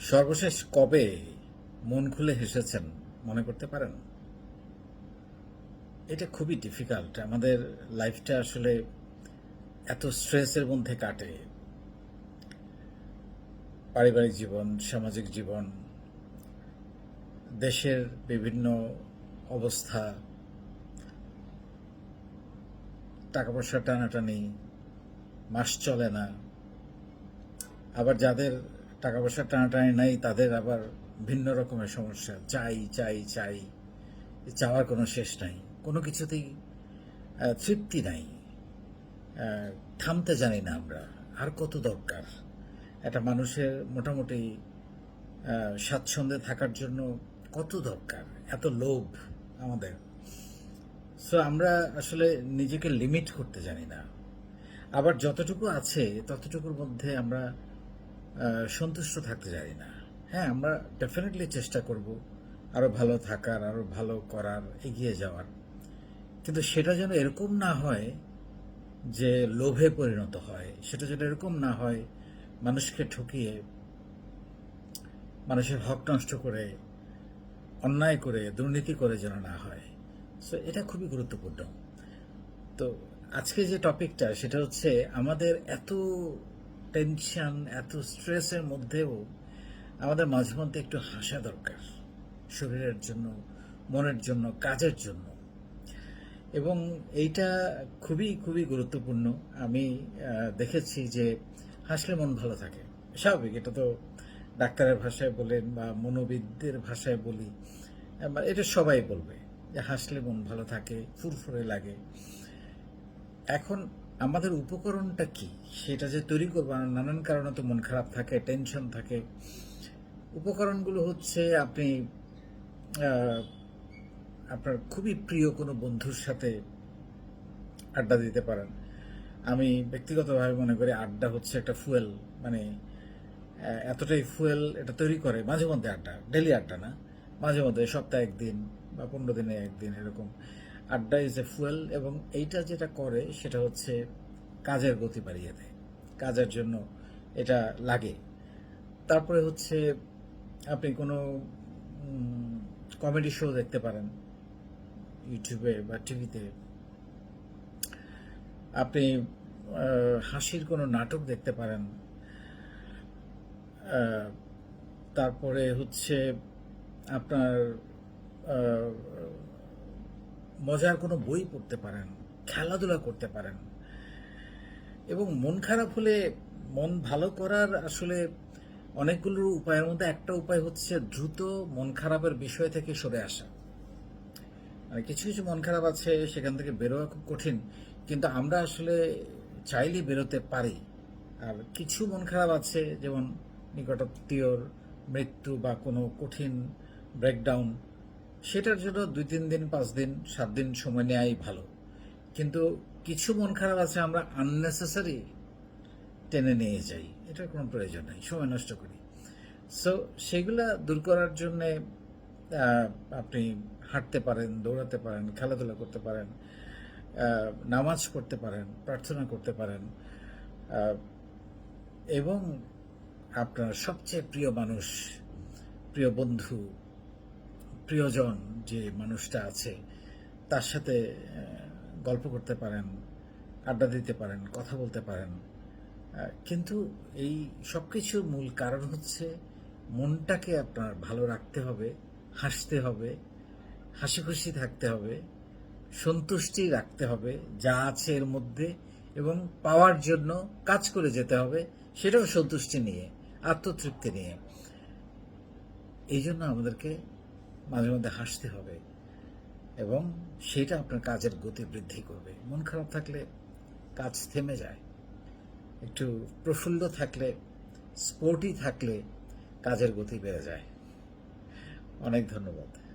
সর্বশেষ কবে মন খুলে হেসেছেন, মনে করতে পারেন? এটা খুবই ডিফিকাল্ট আমাদের লাইফটা আসলে এত স্ট্রেসের মধ্যে কাটে। পারিবারিক জীবন, সামাজিক জীবন, দেশের বিভিন্ন অবস্থা টাকা পয়সা টানাটানি, মাস চলে না। আবার যাদের টাকা পয়সা টানাটানি নাই, তাদের আবার ভিন্ন রকমের সমস্যা। চাই চাই চাই, চাওয়ার কোনো শেষ নাই। কোনো কিছুতেই তৃপ্তি নাই। থামতে জানি না আমরা। আর কত দরকার? একটা মানুষের মোটামুটি স্বাচ্ছন্দ্যে থাকার জন্য কত দরকার? এত লোভ আমাদের। সো আমরা আসলে নিজেকে লিমিট করতে জানি না। আবার যতটুকু আছে, ততটুকুর মধ্যে আমরা সন্তুষ্ট থাকতে জানি না। হ্যাঁ আমরা ডেফিনেটলি চেষ্টা করব আরও ভালো থাকার, আরও ভালো করার, এগিয়ে যাওয়ার। কিন্তু সেটা যেন এরকম না হয় যে লোভে পরিণত হয়। সেটা যেন এরকম না হয় মানুষকে ঠকিয়ে, মানুষের হক নষ্ট করে, অন্যায় করে, দুর্নীতি করে যেন না হয়। সো এটা খুবই গুরুত্বপূর্ণ। তো আজকে যে টপিকটা সেটা হচ্ছে আমাদের এত টেনশন এত স্ট্রেসের মধ্যেও আমাদের মাঝে মধ্যে একটু হাসা দরকার। শরীরের জন্য, মনের জন্য, কাজের জন্য। এবং এইটা খুবই খুবই গুরুত্বপূর্ণ। আমি দেখেছি যে হাসলে মন ভালো থাকে। স্বাভাবিক, এটা তো ডাক্তারের ভাষায় বলেন বা মনোবিদদের ভাষায় বলি। এটা সবাই বলবে যে হাসলে মন ভালো থাকে, ফুরফুরে লাগে। এখন আমাদের উপকরণটা কি? সেটা যে তৈরি করব নানান কারণে তো মন খারাপ থাকে টেনশন থাকে। উপকরণগুলো হচ্ছে আপনি আপনার খুবই প্রিয় কোনো বন্ধুর সাথে আড্ডা দিতে পারেন। আমি ব্যক্তিগতভাবে মনে করি আড্ডা হচ্ছে একটা ফুয়েল মানে এতটাই ফুয়েল এটা তৈরি করে মাঝে মধ্যে আড্ডা ডেলি আড্ডা না, মাঝে মধ্যে সপ্তাহে একদিন বা পনেরো দিনে একদিন এরকম। আড্ডা ইজ এ ফুয়েল এবং এইটা যেটা করে সেটা হচ্ছে কাজের গতি বাড়িয়ে দেয়। কাজের জন্য এটা লাগে। তারপরে হচ্ছে আপনি কোনো কমেডি শো দেখতে পারেন ইউটিউবে বা টিভিতে আপনি হাসির কোনো নাটক দেখতে পারেন। তারপরে হচ্ছে আপনার মজার কোনো বই পড়তে পারেন, খেলাধুলা করতে পারেন। এবং মন খারাপ হলে মন ভালো করার আসলে অনেকগুলো উপায়ের মধ্যে একটা উপায় হচ্ছে দ্রুত মন খারাপের বিষয় থেকে সরে আসা। মানে কিছু কিছু মন খারাপ আছে, সেখান থেকে বেরোয়া খুব কঠিন, কিন্তু আমরা আসলে চাইলে বেরোতে পারি। আর কিছু মন খারাপ আছে, যেমন নিকটাত্মীয়র মৃত্যু বা কোনো কঠিন ব্রেকডাউন সেটার জন্য দুই তিন দিন, পাঁচ দিন, সাত দিন সময় নেওয়াই ভালো। কিন্তু কিছু মন খারাপ আছে, আমরা আননেসেসারি টেনে নিয়ে যাই। এটার কোনো প্রয়োজন নেই, সময় নষ্ট করি। সো সেগুলা দূর করার জন্য আপনি হাঁটতে পারেন, দৌড়াতে পারেন, খেলাধুলা করতে পারেন নামাজ পড়তে পারেন, প্রার্থনা করতে পারেন এবং আপনার সবচেয়ে প্রিয় মানুষ, প্রিয় বন্ধু প্রিয়জন যে মানুষটা আছে, তার সাথে গল্প করতে পারেন, আড্ডা দিতে পারেন, কথা বলতে পারেন। কিন্তু এই সব কিছুর মূল কারণ হচ্ছে মনটাকে আপনার ভালো রাখতে হবে, হাসতে হবে হাসি খুশি থাকতে হবে, সন্তুষ্টি রাখতে হবে, যা আছে এর মধ্যে এবং পাওয়ার জন্য কাজ করে যেতে হবে, সেটাও সন্তুষ্টি নিয়ে, আত্মতৃপ্তি নিয়ে। এই জন্য আমাদেরকে মাঝে মধ্যে হাসতে হবে এবং সেটা আপনার কাজের গতি বৃদ্ধি করবে। মন খারাপ থাকলে কাজ থেমে যায়। একটু প্রফুল্ল থাকলে স্পোর্টি থাকলে কাজের গতি বেড়ে যায়। অনেক ধন্যবাদ।